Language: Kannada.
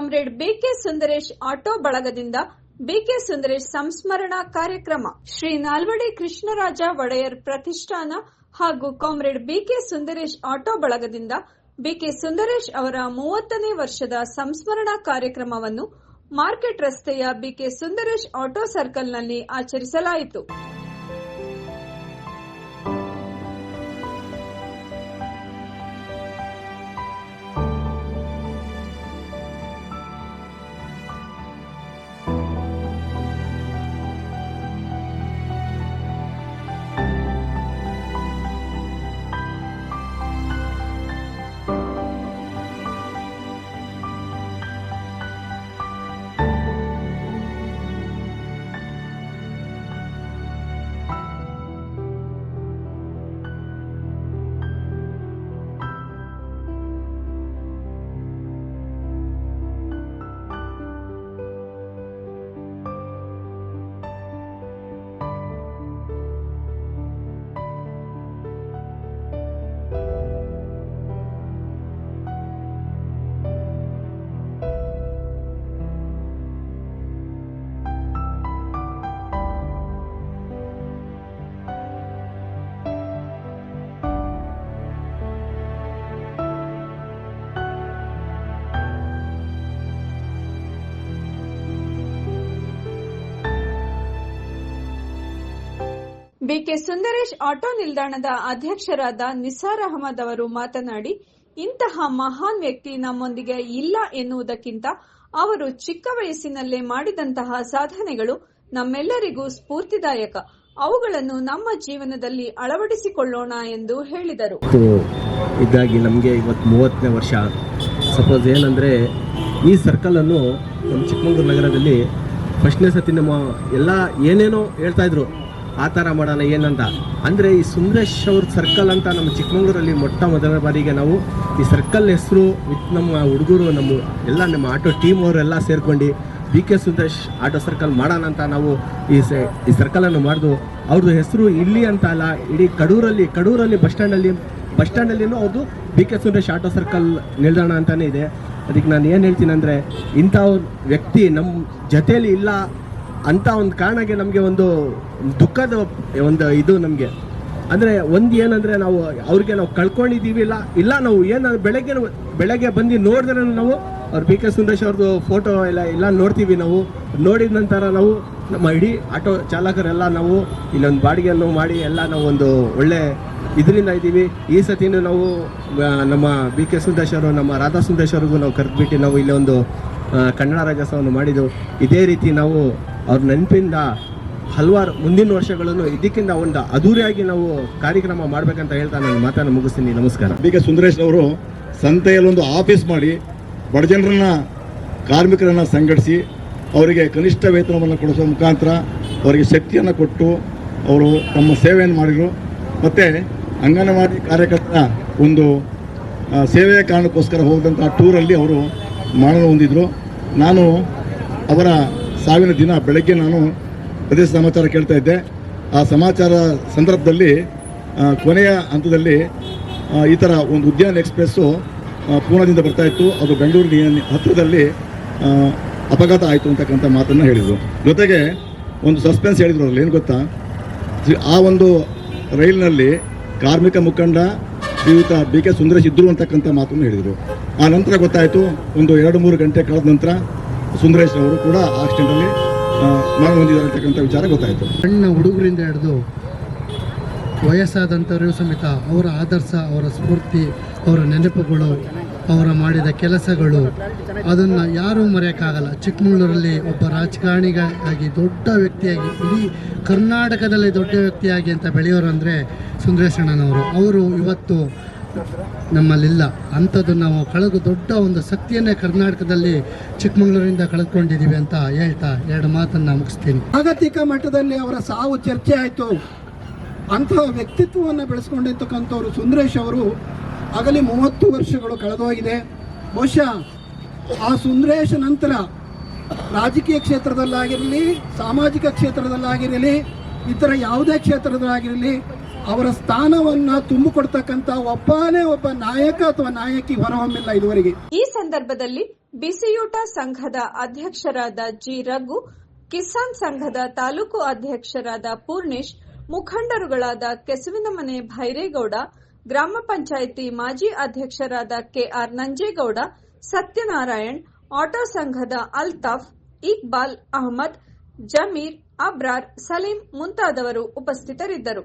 ಕಾಮ್ರೇಡ್ ಬಿಕೆ ಸುಂದರೇಶ್ ಆಟೋ ಬಳಗದಿಂದ ಬಿಕೆ ಸುಂದರೇಶ್ ಸಂಸ್ಮರಣಾ ಕಾರ್ಯಕ್ರಮ. ಶ್ರೀ ನಾಲ್ವಡಿ ಕೃಷ್ಣರಾಜ ಒಡೆಯರ್ ಪ್ರತಿಷ್ಠಾನ ಹಾಗೂ ಕಾಮ್ರೇಡ್ ಬಿಕೆ ಸುಂದರೇಶ್ ಆಟೋ ಬಳಗದಿಂದ ಬಿಕೆ ಸುಂದರೇಶ್ ಅವರ ಮೂವತ್ತನೇ ವರ್ಷದ ಸಂಸ್ಮರಣಾ ಕಾರ್ಯಕ್ರಮವನ್ನು ಮಾರ್ಕೆಟ್ ರಸ್ತೆಯ ಬಿಕೆ ಸುಂದರೇಶ್ ಆಟೋ ಸರ್ಕಲ್ನಲ್ಲಿ ಆಚರಿಸಲಾಯಿತು. ಬಿಕೆ ಸುಂದರೇಶ್ ಆಟೋ ನಿಲ್ದಾಣದ ಅಧ್ಯಕ್ಷರಾದ ನಿಸಾರ್ ಅಹಮದ್ ಅವರು ಮಾತನಾಡಿ, ಇಂತಹ ಮಹಾನ್ ವ್ಯಕ್ತಿ ನಮ್ಮೊಂದಿಗೆ ಇಲ್ಲ ಎನ್ನುವುದಕ್ಕಿಂತ ಅವರು ಚಿಕ್ಕ ವಯಸ್ಸಿನಲ್ಲೇ ಮಾಡಿದಂತಹ ಸಾಧನೆಗಳು ನಮ್ಮೆಲ್ಲರಿಗೂ ಸ್ಫೂರ್ತಿದಾಯಕ. ಅವುಗಳನ್ನು ನಮ್ಮ ಜೀವನದಲ್ಲಿ ಅಳವಡಿಸಿಕೊಳ್ಳೋಣ ಎಂದು ಹೇಳಿದರು. ಇದಾಗಿ ನಮಗೆ ಇವತ್ತು ಮೂವತ್ತನೇ ವರ್ಷ. ಸಪೋಸ್ ಏನಂದರೆ, ಈ ಸರ್ಕಲನ್ನು ನಮ್ಮ ಚಿಕ್ಕಮಗಳೂರು ನಗರದಲ್ಲಿ ಫಸ್ಟ್ನೇ ಸತಿ ನಮ್ಮ ಎಲ್ಲ ಏನೇನೋ ಹೇಳ್ತಾ ಇದ್ರು. ಆ ಥರ ಮಾಡೋಣ ಏನಂತ ಅಂದರೆ ಈ ಸುಂದರೇಶ್ ಅವ್ರ ಸರ್ಕಲ್ ಅಂತ ನಮ್ಮ ಚಿಕ್ಕಮಂಗ್ಳೂರಲ್ಲಿ ಮೊಟ್ಟ ಮೊದಲ ಬಾರಿಗೆ ನಾವು ಈ ಸರ್ಕಲ್ ಹೆಸರು ವಿತ್ ನಮ್ಮ ಹುಡುಗರು, ನಮ್ಮ ಎಲ್ಲ ನಮ್ಮ ಆಟೋ ಟೀಮ್ ಅವರೆಲ್ಲ ಸೇರ್ಕೊಂಡು B K Sundaresh auto circle ಮಾಡೋಣ ಅಂತ ನಾವು ಈ ಸೆ, ಈ ಸರ್ಕಲನ್ನು ಮಾಡಿದ್ವು ಅವ್ರದ್ದು ಹೆಸರು ಇಲ್ಲಿ ಅಂತ ಅಲ್ಲ, ಇಡೀ ಕಡೂರಲ್ಲಿ ಕಡೂರಲ್ಲಿ ಬಸ್ ಸ್ಟ್ಯಾಂಡಲ್ಲಿ ಬಸ್ ಸ್ಟ್ಯಾಂಡಲ್ಲಿನೂ ಅವ್ರದ್ದು B K Sundaresh auto circle ನಿಲ್ದಾಣ ಅಂತಲೇ ಇದೆ. ಅದಕ್ಕೆ ನಾನು ಏನು ಹೇಳ್ತೀನಿ ಅಂದರೆ ಇಂಥ ವ್ಯಕ್ತಿ ನಮ್ಮ ಜೊತೆಯಲ್ಲಿ ಇಲ್ಲ ಅಂತ ಒಂದು ಕಾರಣಕ್ಕೆ ನಮಗೆ ಒಂದು ದುಃಖದ ಒಂದು ಇದು ನಮಗೆ. ಅಂದರೆ ಒಂದು ಏನಂದರೆ ನಾವು ಅವ್ರಿಗೆ ನಾವು ಕಳ್ಕೊಂಡಿದ್ದೀವಿ, ಇಲ್ಲ ಇಲ್ಲ ನಾವು ಏನು ಬೆಳಗ್ಗೆ ಬೆಳಗ್ಗೆ ಬಂದು ನೋಡಿದ್ರೆ ನಾವು ಅವ್ರು ಬಿ ಕೆ ಸುಂದರೇಶ್ ಅವ್ರದ್ದು ಫೋಟೋ ಎಲ್ಲ ಎಲ್ಲ ನೋಡ್ತೀವಿ ನಾವು. ನೋಡಿದ ನಂತರ ನಾವು ನಮ್ಮ ಇಡೀ ಆಟೋ ಚಾಲಕರೆಲ್ಲ ನಾವು ಇಲ್ಲೊಂದು ಬಾಡಿಗೆಯನ್ನು ಮಾಡಿ ಎಲ್ಲ ನಾವು ಒಂದು ಒಳ್ಳೆ ಇದರಿಂದ ಇದ್ದೀವಿ. ಈ ಸತಿನೂ ನಾವು ನಮ್ಮ ಬಿ ಕೆ ಸುಂದರೇಶ್ ಅವರು, ನಮ್ಮ ರಾಧಾ ಸುಂದರೇಶ್ ಅವ್ರಿಗೂ ನಾವು ಕರೆದ್ಬಿಟ್ಟು ನಾವು ಇಲ್ಲೊಂದು ಕನ್ನಡ ರಾಜ್ಯೋತ್ಸವವನ್ನು ಮಾಡಿದ್ದು ಇದೇ ರೀತಿ ನಾವು ಅವ್ರ ನೆನಪಿಂದ ಹಲವಾರು ಮುಂದಿನ ವರ್ಷಗಳನ್ನು ಇದಕ್ಕಿಂತ ಒಂದು ಅದ್ದೂರಿಯಾಗಿ ನಾವು ಕಾರ್ಯಕ್ರಮ ಮಾಡಬೇಕಂತ ಹೇಳ್ತಾ ನಾನು ಮಾತನ್ನು ಮುಗಿಸ್ತೀನಿ. ನಮಸ್ಕಾರ. ಬಿ ಕೆ ಸುಂದರೇಶ್ ಅವರು ಸಂತೆಯಲ್ಲಿ ಒಂದು ಆಫೀಸ್ ಮಾಡಿ ಬಡಜನರನ್ನ ಕಾರ್ಮಿಕರನ್ನು ಸಂಘಟಿಸಿ ಅವರಿಗೆ ಕನಿಷ್ಠ ವೇತನವನ್ನು ಕೊಡಿಸುವ ಮುಖಾಂತರ ಅವರಿಗೆ ಶಕ್ತಿಯನ್ನು ಕೊಟ್ಟು ಅವರು ತಮ್ಮ ಸೇವೆಯನ್ನು ಮಾಡಿದರು. ಮತ್ತು ಅಂಗನವಾಡಿ ಕಾರ್ಯಕರ್ತರ ಒಂದು ಸೇವೆಯ ಕಾರಣಕ್ಕೋಸ್ಕರ ಹೋದಂಥ ಟೂರಲ್ಲಿ ಅವರು ಮಾಡಲು ಹೊಂದಿದ್ರು. ನಾನು ಅವರ ಸಾವಿನ ದಿನ ಬೆಳಗ್ಗೆ ನಾನು ಪ್ರದೇಶ ಸಮಾಚಾರ ಕೇಳ್ತಾ ಇದ್ದೆ. ಆ ಸಮಾಚಾರ ಸಂದರ್ಭದಲ್ಲಿ ಕೊನೆಯ ಹಂತದಲ್ಲಿ ಈ ಥರ ಒಂದು ಉದ್ಯಾನ ಎಕ್ಸ್ಪ್ರೆಸ್ಸು ಪೂನಾದಿಂದ ಬರ್ತಾ ಇತ್ತು. ಅದು ಬೆಂಗಳೂರಿನ ಹತ್ತಿರದಲ್ಲಿ ಅಪಘಾತ ಆಯಿತು ಅಂತಕ್ಕಂಥ ಮಾತನ್ನು ಹೇಳಿದರು. ಜೊತೆಗೆ ಒಂದು ಸಸ್ಪೆನ್ಸ್ ಹೇಳಿದರು ಅದ್ರಲ್ಲಿ, ಏನು ಗೊತ್ತಾ? ಆ ಒಂದು ರೈಲಿನಲ್ಲಿ ಕಾರ್ಮಿಕ ಮುಖಂಡ ಶ್ರೀಯುತ ಬಿ ಕೆ ಸುಂದರೇಶ್ ಇದ್ದರು ಅಂತಕ್ಕಂಥ ಮಾತನ್ನು ಹೇಳಿದರು. ಆ ನಂತರ ಗೊತ್ತಾಯಿತು, ಒಂದು ಎರಡು ಮೂರು ಗಂಟೆ ಕಳೆದ ನಂತರ ಸುಂದರೇಶ್ ಅವರು ಕೂಡ ಆಕ್ಸಿಡೆಂಟಲ್ಲಿ ಮರಣ ಹೊಂದಿದ್ದಾರೆ ಅಂತಕ್ಕಂಥ ವಿಚಾರ ಗೊತ್ತಾಯಿತು. ಸಣ್ಣ ಹುಡುಗರಿಂದ ಹಿಡಿದು ವಯಸ್ಸಾದಂಥವರಿಗೂ ಸಮೇತ ಅವರ ಆದರ್ಶ, ಅವರ ಸ್ಫೂರ್ತಿ, ಅವರ ನೆನಪುಗಳು, ಅವರ ಮಾಡಿದ ಕೆಲಸಗಳು, ಅದನ್ನು ಯಾರೂ ಮರೆಯೋಕ್ಕಾಗಲ್ಲ. ಚಿಕ್ಕಮಗಳೂರಲ್ಲಿ ಒಬ್ಬ ರಾಜಕಾರಣಿಗಾಗಿ, ದೊಡ್ಡ ವ್ಯಕ್ತಿಯಾಗಿ, ಇಡೀ ಕರ್ನಾಟಕದಲ್ಲಿ ದೊಡ್ಡ ವ್ಯಕ್ತಿಯಾಗಿ ಅಂತ ಬೆಳೆಯೋರು ಅಂದರೆ ಸುಂದರೇಶಣ್ಣನವರು ಅವರು ಇವತ್ತು ನಮ್ಮಲ್ಲಿಲ್ಲ. ಅಂಥದ್ದು ನಾವು ಕಳೆದು ದೊಡ್ಡ ಒಂದು ಶಕ್ತಿಯನ್ನೇ ಕರ್ನಾಟಕದಲ್ಲಿ ಚಿಕ್ಕಮಗಳೂರಿಂದ ಕಳೆದುಕೊಂಡಿದ್ದೀವಿ ಅಂತ ಹೇಳ್ತಾ ಎರಡು ಮಾತನ್ನು ಮುಗಿಸ್ತೀನಿ. ಜಾಗತಿಕ ಮಟ್ಟದಲ್ಲಿ ಅವರ ಸಾವು ಚರ್ಚೆ ಆಯಿತು. ಅಂತಹ ವ್ಯಕ್ತಿತ್ವವನ್ನು ಬೆಳೆಸ್ಕೊಂಡಿರ್ತಕ್ಕಂಥವ್ರು ಸುಂದರೇಶ್ ಅವರು ಆಗಲಿ ಮೂವತ್ತು ವರ್ಷಗಳು ಕಳೆದೋಗಿದೆ. ಬಹುಶಃ ಆ ಸುಂದರೇಶ್ ನಂತರ ರಾಜಕೀಯ ಕ್ಷೇತ್ರದಲ್ಲಾಗಿರಲಿ, ಸಾಮಾಜಿಕ ಕ್ಷೇತ್ರದಲ್ಲಾಗಿರಲಿ, ಇತರ ಯಾವುದೇ ಕ್ಷೇತ್ರದಲ್ಲಾಗಿರಲಿ ಅವರ ಸ್ಥಾನವನ್ನು ತುಂಬಿಕೊಡ್ತಕ್ಕಂತ ಒಬ್ಬನೇ ಒಬ್ಬ ನಾಯಕ ಅಥವಾ ನಾಯಕಿ ಹೊರಹೊಮ್ಮಿಲ್ಲ ಇದುವರೆಗೆ. ಈ ಸಂದರ್ಭದಲ್ಲಿ ಬಿಸಿಯೂಟ ಸಂಘದ ಅಧ್ಯಕ್ಷರಾದ ಜಿ ರಘು, ಕಿಸಾನ್ ಸಂಘದ ತಾಲೂಕು ಅಧ್ಯಕ್ಷರಾದ ಪೂರ್ಣೇಶ್, ಮುಖಂಡರುಗಳಾದ ಕೆಸುವಿನಮನೆ ಭೈರೇಗೌಡ, ಗ್ರಾಮ ಪಂಚಾಯಿತಿ ಮಾಜಿ ಅಧ್ಯಕ್ಷರಾದ ಕೆಆರ್ ನಂಜೇಗೌಡ, ಸತ್ಯನಾರಾಯಣ್, ಆಟೋ ಸಂಘದ ಅಲ್ತಾಫ್, ಇಕ್ಬಾಲ್ ಅಹಮದ್, ಜಮೀರ್, ಅಬ್ರಾರ್, ಸಲೀಂ ಮುಂತಾದವರು ಉಪಸ್ಥಿತರಿದ್ದರು.